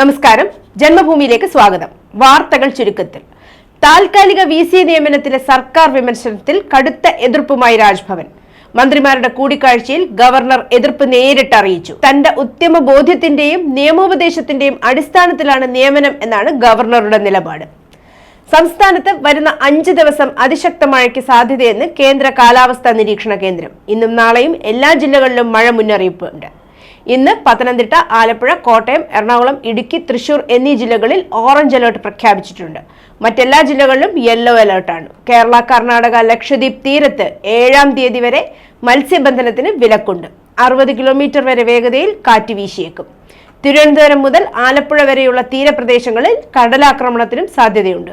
നമസ്കാരം. ജന്മഭൂമിയിലേക്ക് സ്വാഗതം. വാർത്തകൾ ചുരുക്കത്തിൽ. താൽക്കാലിക വി സി നിയമനത്തിലെ സർക്കാർ വിമർശനത്തിൽ കടുത്ത എതിർപ്പുമായി രാജ്ഭവൻ. മന്ത്രിമാരുടെ കൂടിക്കാഴ്ചയിൽ ഗവർണർ എതിർപ്പ് നേരിട്ട് അറിയിച്ചു. തന്റെ ഉദ്യമ ബോധ്യത്തിന്റെയും നിയമോപദേശത്തിന്റെയും അടിസ്ഥാനത്തിലാണ് നിയമനം എന്നാണ് ഗവർണറുടെ നിലപാട്. സംസ്ഥാനത്ത് വരുന്ന അഞ്ച് ദിവസം അതിശക്ത മഴയ്ക്ക് സാധ്യതയെന്ന് കേന്ദ്ര കാലാവസ്ഥാ നിരീക്ഷണ കേന്ദ്രം. ഇന്നും നാളെയും എല്ലാ ജില്ലകളിലും മഴ മുന്നറിയിപ്പുണ്ട്. ഇന്ന് പത്തനംതിട്ട ആലപ്പുഴ കോട്ടയം എറണാകുളം ഇടുക്കി തൃശൂർ എന്നീ ജില്ലകളിൽ ഓറഞ്ച് അലേർട്ട് പ്രഖ്യാപിച്ചിട്ടുണ്ട്. മറ്റെല്ലാ ജില്ലകളിലും യെല്ലോ അലേർട്ടാണ്. കേരള കർണാടക ലക്ഷദ്വീപ് തീരത്ത് ഏഴാം തീയതി വരെ മത്സ്യബന്ധനത്തിന് വിലക്കുണ്ട്. അറുപത് കിലോമീറ്റർ വരെ വേഗതയിൽ കാറ്റ് വീശിയേക്കും. തിരുവനന്തപുരം മുതൽ ആലപ്പുഴ വരെയുള്ള തീരപ്രദേശങ്ങളിൽ കടലാക്രമണത്തിനും സാധ്യതയുണ്ട്.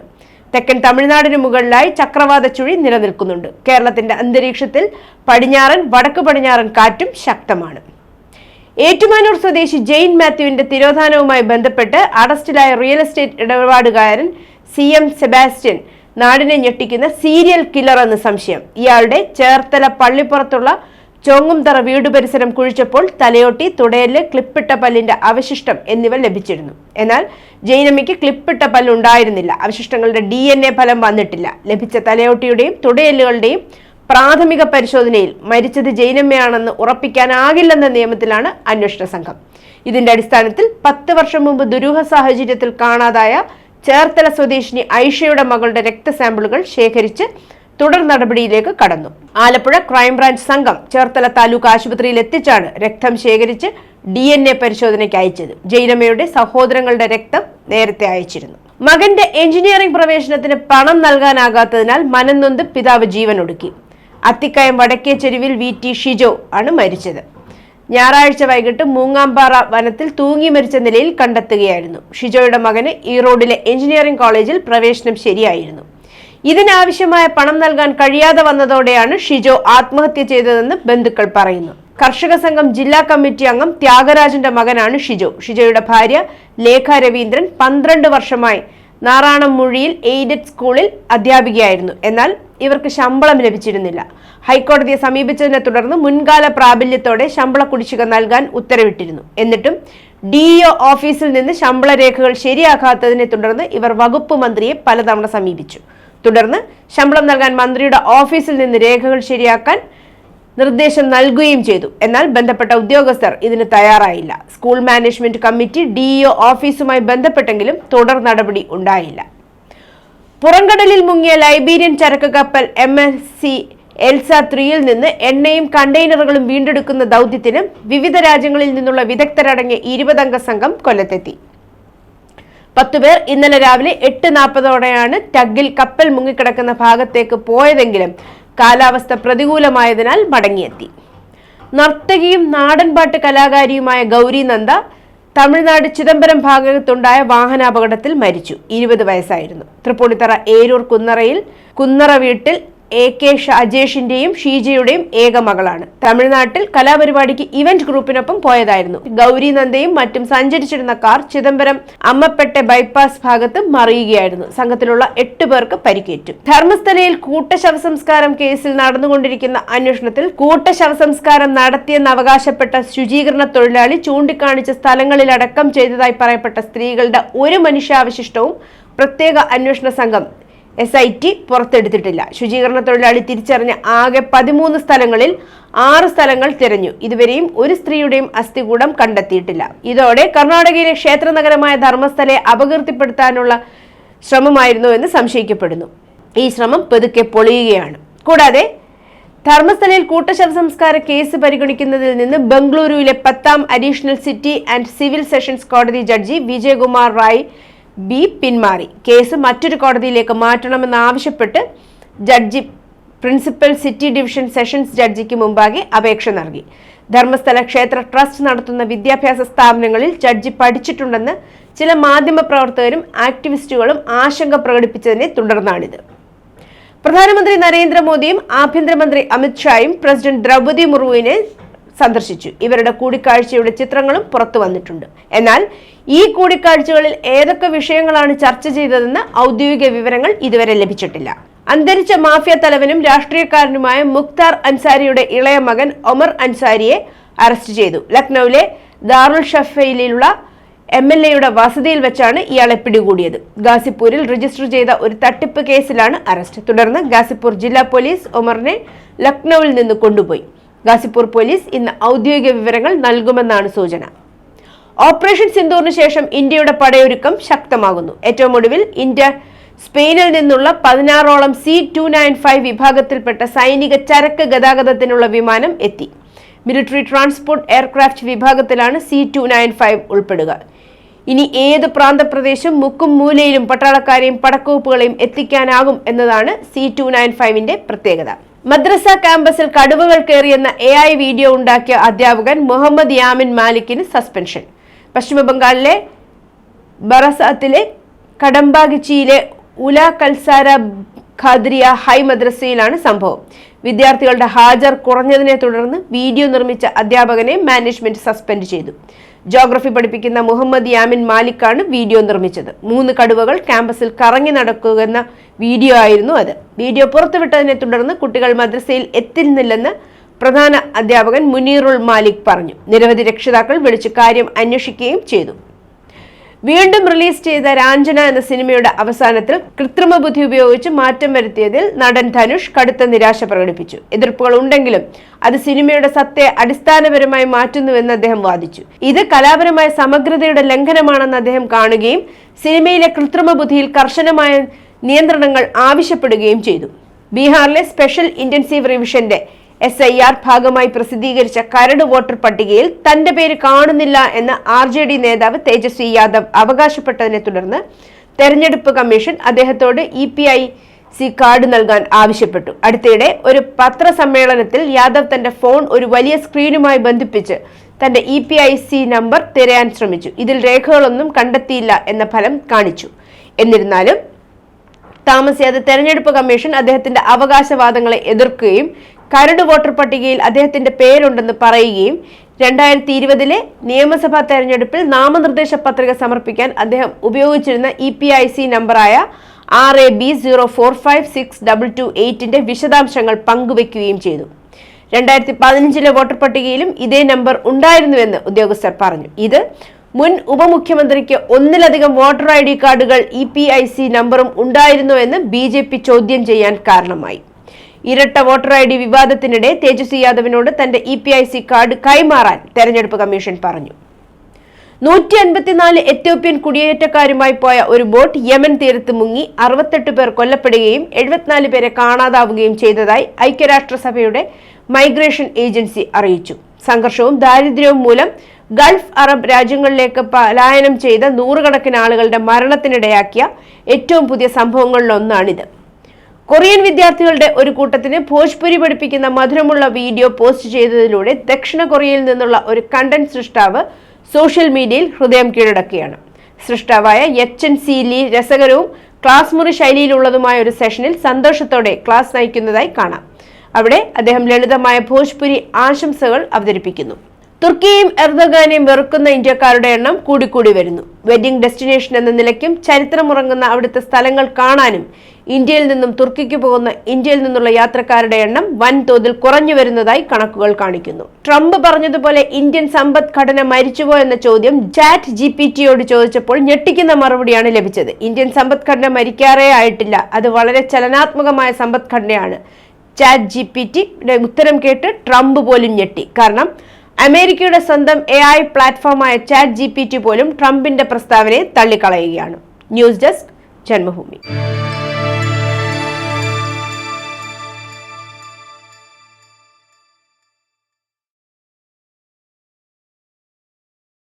തെക്കൻ തമിഴ്നാടിന് മുകളിലായി ചക്രവാത ചുഴി നിലനിൽക്കുന്നുണ്ട്. കേരളത്തിന്റെ അന്തരീക്ഷത്തിൽ പടിഞ്ഞാറൻ വടക്ക് പടിഞ്ഞാറൻ കാറ്റും ശക്തമാണ്. ഏറ്റുമാനൂർ സ്വദേശി ജെയിൻ മാത്യുവിന്റെ തിരോധാനവുമായി ബന്ധപ്പെട്ട് അറസ്റ്റിലായ റിയൽ എസ്റ്റേറ്റ് ഇടപാടുകാരൻ സി എം സെബാസ്റ്റ്യൻ നാടിനെ ഞെട്ടിക്കുന്ന സീരിയൽ കില്ലർ എന്ന് സംശയം. ഇയാളുടെ ചേർത്തല പള്ളിപ്പുറത്തുള്ള ചോങ്ങുംതറ വീട് പരിസരം കുഴിച്ചപ്പോൾ തലയോട്ടി തുടയൽ ക്ലിപ്പിട്ട പല്ലിന്റെ അവശിഷ്ടം എന്നിവ ലഭിച്ചിരുന്നു. എന്നാൽ ജൈനമ്മയ്ക്ക് ക്ലിപ്പിട്ട പല്ലുണ്ടായിരുന്നില്ല അവശിഷ്ടങ്ങളുടെ ഡി ഫലം വന്നിട്ടില്ല. ലഭിച്ച തലയോട്ടിയുടെയും തുടയലുകളുടെയും പ്രാഥമിക പരിശോധനയിൽ മരിച്ചത് ജൈനമ്മയാണെന്ന് ഉറപ്പിക്കാനാകില്ലെന്ന നിയമത്തിലാണ് അന്വേഷണ സംഘം. ഇതിന്റെ അടിസ്ഥാനത്തിൽ പത്ത് വർഷം മുമ്പ് ദുരൂഹ സാഹചര്യത്തിൽ കാണാതായ ചേർത്തല സ്വദേശിനി ഐഷയുടെ മകളുടെ രക്തസാമ്പിളുകൾ ശേഖരിച്ച് തുടർ നടപടിയിലേക്ക് കടന്നു. ആലപ്പുഴ ക്രൈംബ്രാഞ്ച് സംഘം ചേർത്തല താലൂക്ക് ആശുപത്രിയിൽ എത്തിച്ചാണ് രക്തം ശേഖരിച്ച് ഡി എൻ എ പരിശോധനയ്ക്ക് അയച്ചത്. ജൈനമ്മയുടെ സഹോദരങ്ങളുടെ രക്തം നേരത്തെ അയച്ചിരുന്നു. മകന്റെ എഞ്ചിനീയറിംഗ് പ്രവേശനത്തിന് പണം നൽകാനാകാത്തതിനാൽ മനംനൊന്ത് പിതാവ് ജീവനൊടുക്കി. അത്തിക്കയം വടക്കേ ചെരുവിൽ വി ടി ഷിജോ ആണ് മരിച്ചത്. ഞായറാഴ്ച വൈകിട്ട് മൂങ്ങാമ്പാറ വനത്തിൽ തൂങ്ങി മരിച്ച നിലയിൽ കണ്ടെത്തുകയായിരുന്നു. ഷിജോയുടെ മകന് ഈറോഡിലെ എഞ്ചിനീയറിംഗ് കോളേജിൽ പ്രവേശനം ശരിയായിരുന്നു. ഇതിനാവശ്യമായ പണം നൽകാൻ കഴിയാതെ വന്നതോടെയാണ് ഷിജോ ആത്മഹത്യ ചെയ്തതെന്ന് ബന്ധുക്കൾ പറയുന്നു. കർഷക സംഘം ജില്ലാ കമ്മിറ്റി അംഗം ത്യാഗരാജന്റെ മകനാണ് ഷിജോ. ഷിജോയുടെ ഭാര്യ ലേഖ രവീന്ദ്രൻ പന്ത്രണ്ട് വർഷമായി നാറാണംമുഴിയിൽ എയ്ഡഡ് സ്കൂളിൽ അധ്യാപികയായിരുന്നു. എന്നാൽ ഇവർക്ക് ശമ്പളം ലഭിച്ചിരുന്നില്ല. ഹൈക്കോടതിയെ സമീപിച്ചതിനെ തുടർന്ന് മുൻകാല പ്രാബല്യത്തോടെ ശമ്പള കുടിശ്ശിക നൽകാൻ ഉത്തരവിട്ടിരുന്നു. എന്നിട്ടും ഡിഇഒ ഓഫീസിൽ നിന്ന് ശമ്പള രേഖകൾ ശരിയാക്കാത്തതിനെ തുടർന്ന് ഇവർ വകുപ്പ് മന്ത്രിയെ പലതവണ സമീപിച്ചു. തുടർന്ന് ശമ്പളം നൽകാൻ മന്ത്രിയുടെ ഓഫീസിൽ നിന്ന് രേഖകൾ ശരിയാക്കാൻ നിർദ്ദേശം നൽകുകയും ചെയ്തു. എന്നാൽ ബന്ധപ്പെട്ട ഉദ്യോഗസ്ഥർ ഇതിന് തയ്യാറായില്ല. സ്കൂൾ മാനേജ്മെന്റ് കമ്മിറ്റി ഡിഇഒ ഓഫീസുമായി ബന്ധപ്പെട്ടെങ്കിലും തുടർ നടപടി ഉണ്ടായില്ല. പുറംകടലിൽ മുങ്ങിയ ലൈബീരിയൻ ചരക്ക് കപ്പൽ എം എസ് സി എൽസ ത്രീയിൽ നിന്ന് എണ്ണയും കണ്ടെയ്നറുകളും വീണ്ടെടുക്കുന്ന ദൗത്യത്തിന് വിവിധ രാജ്യങ്ങളിൽ നിന്നുള്ള വിദഗ്ധരടങ്ങിയ ഇരുപതംഗ സംഘം കൊല്ലത്തെത്തി. പത്തുപേർ ഇന്നലെ രാവിലെ എട്ട് നാൽപ്പതോടെയാണ് ടഗിൽ കപ്പൽ മുങ്ങിക്കിടക്കുന്ന ഭാഗത്തേക്ക് പോയതെങ്കിലും കാലാവസ്ഥ പ്രതികൂലമായതിനാൽ മടങ്ങിയെത്തി. നർത്തകിയും നാടൻപാട്ട് കലാകാരിയുമായ ഗൗരി നന്ദ തമിഴ്നാട് ചിദംബരം ഭാഗത്തുണ്ടായ വാഹനാപകടത്തിൽ മരിച്ചു. ഇരുപത് വയസ്സായിരുന്നു. തൃപ്പൂണിത്തറ ഏരൂർ കുന്നറയിൽ കുന്നറ വീട്ടിൽ എ കെ ഷാജേഷിന്റെയും ഷീജയുടെയും ഏക മകളാണ്. തമിഴ്നാട്ടിൽ കലാപരിപാടിക്ക് ഇവന്റ് ഗ്രൂപ്പിനൊപ്പം പോയതായിരുന്നു. ഗൗരി നന്ദയും മറ്റും സഞ്ചരിച്ചിരുന്ന കാർ ചിദംബരം അമ്മപ്പെട്ടെ ബൈപ്പാസ് ഭാഗത്ത് മറിയുകയായിരുന്നു. സംഘത്തിലുള്ള എട്ട് പേർക്ക് പരിക്കേറ്റു. ധർമ്മസ്ഥലയിൽ കൂട്ടശവസംസ്കാരം കേസിൽ നടന്നുകൊണ്ടിരിക്കുന്ന അന്വേഷണത്തിൽ കൂട്ടശവസംസ്കാരം നടത്തിയെന്ന് അവകാശപ്പെട്ട ശുചീകരണ തൊഴിലാളി ചൂണ്ടിക്കാണിച്ച സ്ഥലങ്ങളിലടക്കം ചെയ്തതായി പറയപ്പെട്ട സ്ത്രീകളുടെ ഒരു മനുഷ്യാവശിഷ്ടവും പ്രത്യേക അന്വേഷണ സംഘം എസ് ഐ ടി പുറത്തെടുത്തിട്ടില്ല. ശുചീകരണ തൊഴിലാളി തിരിച്ചറിഞ്ഞ ആകെ പതിമൂന്ന് സ്ഥലങ്ങളിൽ ആറ് സ്ഥലങ്ങൾ തിരഞ്ഞു. ഇതുവരെയും ഒരു സ്ത്രീയുടെയും അസ്ഥികൂടം കണ്ടെത്തിയിട്ടില്ല. ഇതോടെ കർണാടകയിലെ ക്ഷേത്ര നഗരമായ ധർമ്മസ്ഥലയെ അപകീർത്തിപ്പെടുത്താനുള്ള ശ്രമമായിരുന്നു എന്ന് സംശയിക്കപ്പെടുന്നു. ഈ ശ്രമം പെതുക്കെ പൊളിയുകയാണ്. കൂടാതെ ധർമ്മസ്ഥലയിൽ കൂട്ടശവ സംസ്കാര കേസ് പരിഗണിക്കുന്നതിൽ നിന്ന് ബംഗളൂരുവിലെ പത്താം additional city and civil sessions കോടതി ജഡ്ജി വിജയകുമാർ റായ് ബി പിന്മാറി. കേസ് മറ്റൊരു കോടതിയിലേക്ക് മാറ്റണമെന്നാവശ്യപ്പെട്ട് ജഡ്ജി പ്രിൻസിപ്പൽ സിറ്റി ഡിവിഷൻ സെഷൻസ് ജഡ്ജിക്ക് മുമ്പാകെ അപേക്ഷ നൽകി. ധർമ്മസ്ഥല ക്ഷേത്ര ട്രസ്റ്റ് നടത്തുന്ന വിദ്യാഭ്യാസ സ്ഥാപനങ്ങളിൽ ജഡ്ജി പഠിച്ചിട്ടുണ്ടെന്ന് ചില മാധ്യമപ്രവർത്തകരും ആക്ടിവിസ്റ്റുകളും ആശങ്ക പ്രകടിപ്പിച്ചതിനെ തുടർന്നാണിത്. പ്രധാനമന്ത്രി നരേന്ദ്രമോദിയും ആഭ്യന്തരമന്ത്രി അമിത്ഷായും പ്രസിഡന്റ് ദ്രൗപദി മുർമുവിനെ സന്ദർശിച്ചു. ഇവരുടെ കൂടിക്കാഴ്ചയുടെ ചിത്രങ്ങളും പുറത്തു വന്നിട്ടുണ്ട്. എന്നാൽ ഈ കൂടിക്കാഴ്ചകളിൽ ഏതൊക്കെ വിഷയങ്ങളാണ് ചർച്ച ചെയ്തതെന്ന് ഔദ്യോഗിക വിവരങ്ങൾ ഇതുവരെ ലഭിച്ചിട്ടില്ല. അന്തരിച്ച മാഫിയ തലവനും രാഷ്ട്രീയക്കാരനുമായ മുക്താർ അൻസാരിയുടെ ഇളയ മകൻ ഒമർ അൻസാരിയെ അറസ്റ്റ് ചെയ്തു. ലക്നൌവിലെ ദാറുൽ ഷഫയിലുള്ള എം എൽ എയുടെ വസതിയിൽ വെച്ചാണ് ഇയാളെ പിടികൂടിയത്. ഗാസിപ്പൂരിൽ രജിസ്റ്റർ ചെയ്ത ഒരു തട്ടിപ്പ് കേസിലാണ് അറസ്റ്റ്. തുടർന്ന് ഗാസിപ്പൂർ ജില്ലാ പോലീസ് ഒമറിനെ ലക്നൌവിൽ നിന്ന് കൊണ്ടുപോയി. ഗാസിപ്പൂർ പോലീസ് ഇന്ന് ഔദ്യോഗിക വിവരങ്ങൾ നൽകുമെന്നാണ് സൂചന. ഓപ്പറേഷൻ സിന്ദൂറിന് ശേഷം ഇന്ത്യയുടെ പടയൊരുക്കം ശക്തമാകുന്നു. ഏറ്റവും ഒടുവിൽ ഇന്ത്യ സ്പെയിനിൽ നിന്നുള്ള പതിനാറോളം സി ടു നയൻ ഫൈവ് വിഭാഗത്തിൽപ്പെട്ട സൈനിക ചരക്ക് ഗതാഗതത്തിനുള്ള വിമാനം എത്തി. മിലിറ്ററി ട്രാൻസ്പോർട്ട് എയർക്രാഫ്റ്റ് വിഭാഗത്തിലാണ് സി ടു നയൻ ഫൈവ് ഉൾപ്പെടുക. ഇനി ഏത് പ്രാന്തപ്രദേശം മുക്കും മൂലയിലും പട്ടാളക്കാരെയും പടക്കോപ്പുകളെയും എത്തിക്കാനാകും എന്നതാണ് സി ടു നയൻ ഫൈവിന്റെ പ്രത്യേകത. മദ്രസ ക്യാമ്പസിൽ കടുവകൾ കയറിയെന്ന എ ഐ വീഡിയോ ഉണ്ടാക്കിയ അധ്യാപകൻ മുഹമ്മദ് യാമിൻ മാലിക്കിന് സസ്പെൻഷൻ. പശ്ചിമബംഗാളിലെ ബറസാത്തിലെ കടമ്പാഗിച്ചിയിലെ ഉല കൽസാര ഖാദ്രിയ ഹൈ മദ്രസയിലാണ് സംഭവം. വിദ്യാർത്ഥികളുടെ ഹാജർ കുറഞ്ഞതിനെ തുടർന്ന് വീഡിയോ നിർമ്മിച്ച അധ്യാപകനെ മാനേജ്മെന്റ് സസ്പെൻഡ് ചെയ്തു. ജോഗ്രഫി പഠിപ്പിക്കുന്ന മുഹമ്മദ് യാമിൻ മാലിക്കാണ് വീഡിയോ നിർമ്മിച്ചത്. മൂന്ന് കടുവകൾ ക്യാമ്പസിൽ കറങ്ങി നടക്കുന്ന വീഡിയോ ആയിരുന്നു അത്. വീഡിയോ പുറത്തുവിട്ടതിനെ തുടർന്ന് കുട്ടികൾ മദ്രസയിൽ എത്തുന്നില്ലെന്ന് പ്രധാന അധ്യാപകൻ മുനീറുൾ മാലിക് പറഞ്ഞു. നിരവധി രക്ഷിതാക്കൾ വിളിച്ച് കാര്യം അന്വേഷിക്കുകയും ചെയ്തു. വീണ്ടും റിലീസ് ചെയ്ത രാഞ്ജന എന്ന സിനിമയുടെ അവസാനത്തിൽ കൃത്രിമ ബുദ്ധി ഉപയോഗിച്ച് മാറ്റം വരുത്തിയതിൽ നടൻ ധനുഷ് കടുത്ത നിരാശ പ്രകടിപ്പിച്ചു. എതിർപ്പുകൾ ഉണ്ടെങ്കിലും അത് സിനിമയുടെ സത്യ അടിസ്ഥാനപരമായി മാറ്റുന്നുവെന്ന് അദ്ദേഹം വാദിച്ചു. ഇത് കലാപരമായ സമഗ്രതയുടെ ലംഘനമാണെന്ന് അദ്ദേഹം കാണുകയും സിനിമയിലെ കൃത്രിമ ബുദ്ധിയിൽ കർശനമായ നിയന്ത്രണങ്ങൾ ആവശ്യപ്പെടുകയും ചെയ്തു. ബീഹാറിലെ സ്പെഷ്യൽ ഇന്റൻസീവ് റിവിഷന്റെ എസ് ഐ ആർ ഭാഗമായി പ്രസിദ്ധീകരിച്ച കരട് വോട്ടർ പട്ടികയിൽ തന്റെ പേര് കാണുന്നില്ല എന്ന് ആർ ജെ ഡി നേതാവ് തേജസ്വി യാദവ് അവകാശപ്പെട്ടതിനെ തുടർന്ന് തെരഞ്ഞെടുപ്പ് കമ്മീഷൻ അദ്ദേഹത്തോട് E P I C card നൽകാൻ ആവശ്യപ്പെട്ടു. അടുത്തിടെ ഒരു പത്രസമ്മേളനത്തിൽ യാദവ് തന്റെ ഫോൺ ഒരു വലിയ സ്ക്രീനുമായി ബന്ധിപ്പിച്ച് തന്റെ E P I C number തിരയാൻ ശ്രമിച്ചു. ഇതിൽ രേഖകളൊന്നും കണ്ടെത്തിയില്ല എന്ന ഫലം കാണിച്ചു. എന്നിരുന്നാലും താമസിയാതെ തെരഞ്ഞെടുപ്പ് കമ്മീഷൻ അദ്ദേഹത്തിന്റെ അവകാശവാദങ്ങളെ എതിർക്കുകയും കരട് വോട്ടർ പട്ടികയിൽ അദ്ദേഹത്തിന്റെ പേരുണ്ടെന്ന് പറയുകയും രണ്ടായിരത്തി ഇരുപതിലെ നിയമസഭാ തെരഞ്ഞെടുപ്പിൽ നാമനിർദ്ദേശ പത്രിക സമർപ്പിക്കാൻ അദ്ദേഹം ഉപയോഗിച്ചിരുന്ന ഇ പി ഐ സി നമ്പറായ R A B zero four five six double two എയ്റ്റിന്റെ വിശദാംശങ്ങൾ പങ്കുവയ്ക്കുകയും ചെയ്തു. രണ്ടായിരത്തി പതിനഞ്ചിലെ വോട്ടർ പട്ടികയിലും ഇതേ നമ്പർ ഉണ്ടായിരുന്നുവെന്ന് ഉദ്യോഗസ്ഥർ പറഞ്ഞു. ഇത് മുൻ ഉപമുഖ്യമന്ത്രിക്ക് ഒന്നിലധികം വോട്ടർ ഐ ഡി കാർഡുകൾ ഇ പി ഐ സി നമ്പറും ഉണ്ടായിരുന്നുവെന്ന് ബി ജെ പി ചോദ്യം ചെയ്യാൻ കാരണമായി. ഇരട്ട വോട്ടർ ഐ ഡി വിവാദത്തിനിടെ തേജസ്വി യാദവിനോട് തന്റെ E P I C card കൈമാറാൻ തെരഞ്ഞെടുപ്പ് കമ്മീഷൻ പറഞ്ഞു. നൂറ്റി അൻപത്തിനാല് എത്യോപ്യൻ കുടിയേറ്റക്കാരുമായി പോയ ഒരു ബോട്ട് യമൻ തീരത്ത് മുങ്ങി അറുപത്തെട്ട് പേർ കൊല്ലപ്പെടുകയും എഴുപത്തിനാല് പേരെ കാണാതാവുകയും ചെയ്തതായി ഐക്യരാഷ്ട്രസഭയുടെ മൈഗ്രേഷൻ ഏജൻസി അറിയിച്ചു. സംഘർഷവും ദാരിദ്ര്യവും മൂലം ഗൾഫ് അറബ് രാജ്യങ്ങളിലേക്ക് പലായനം ചെയ്ത നൂറുകണക്കിന് ആളുകളുടെ മരണത്തിനിടയാക്കിയ ഏറ്റവും പുതിയ സംഭവങ്ങളിലൊന്നാണിത്. കൊറിയൻ വിദ്യാർത്ഥികളുടെ ഒരു കൂട്ടത്തിന് ഭോജ്പുരി പഠിപ്പിക്കുന്ന മധുരമുള്ള വീഡിയോ പോസ്റ്റ് ചെയ്തതിലൂടെ ദക്ഷിണ കൊറിയയിൽ നിന്നുള്ള ഒരു കണ്ടന്റ് സൃഷ്ടാവ് സോഷ്യൽ മീഡിയയിൽ ഹൃദയം കീഴടക്കുകയാണ്. സൃഷ്ടാവായ എൻ സി ലി രസകരവും ക്ലാസ് മുറി ശൈലിയിലുള്ളതുമായ ഒരു സെഷനിൽ സന്തോഷത്തോടെ ക്ലാസ് നയിക്കുന്നതായി കാണാം. അവിടെ അദ്ദേഹം ലളിതമായ ഭോജ്പുരി ആശംസകൾ അവതരിപ്പിക്കുന്നു. തുർക്കിയെയും എർദഗാനെയും വെറുക്കുന്ന ഇന്ത്യക്കാരുടെ എണ്ണം കൂടിക്കൂടി വരുന്നു. വെഡിംഗ് ഡെസ്റ്റിനേഷൻ എന്ന നിലയ്ക്കും ചരിത്രമുറങ്ങുന്ന അവിടുത്തെ സ്ഥലങ്ങൾ കാണാനും ഇന്ത്യയിൽ നിന്നും തുർക്കിക്ക് പോകുന്ന ഇന്ത്യയിൽ നിന്നുള്ള യാത്രക്കാരുടെ എണ്ണം വൻതോതിൽ കുറഞ്ഞു വരുന്നതായി കണക്കുകൾ കാണിക്കുന്നു. ട്രംപ് പറഞ്ഞതുപോലെ ഇന്ത്യൻ സമ്പദ്ഘടന മരിച്ചുവോ എന്ന ചോദ്യം ജാറ്റ് ജി പി ടിയോട് ചോദിച്ചപ്പോൾ ഞെട്ടിക്കുന്ന മറുപടിയാണ് ലഭിച്ചത്. ഇന്ത്യൻ സമ്പദ്ഘടന മരിക്കാറേ ആയിട്ടില്ല. അത് വളരെ ചലനാത്മകമായ സമ്പദ്ഘടനയാണ് ചാറ്റ് ജി പി ടിയുടെ ഉത്തരം കേട്ട് ട്രംപ് പോലും ഞെട്ടി. കാരണം അമേരിക്കയുടെ സ്വന്തം എ ഐ പ്ലാറ്റ്ഫോമായ ചാറ്റ് ജി പി ടി പോലും ട്രംപിന്റെ പ്രസ്താവനയെ തള്ളിക്കളയുകയാണ്. News desk Janmabhumi.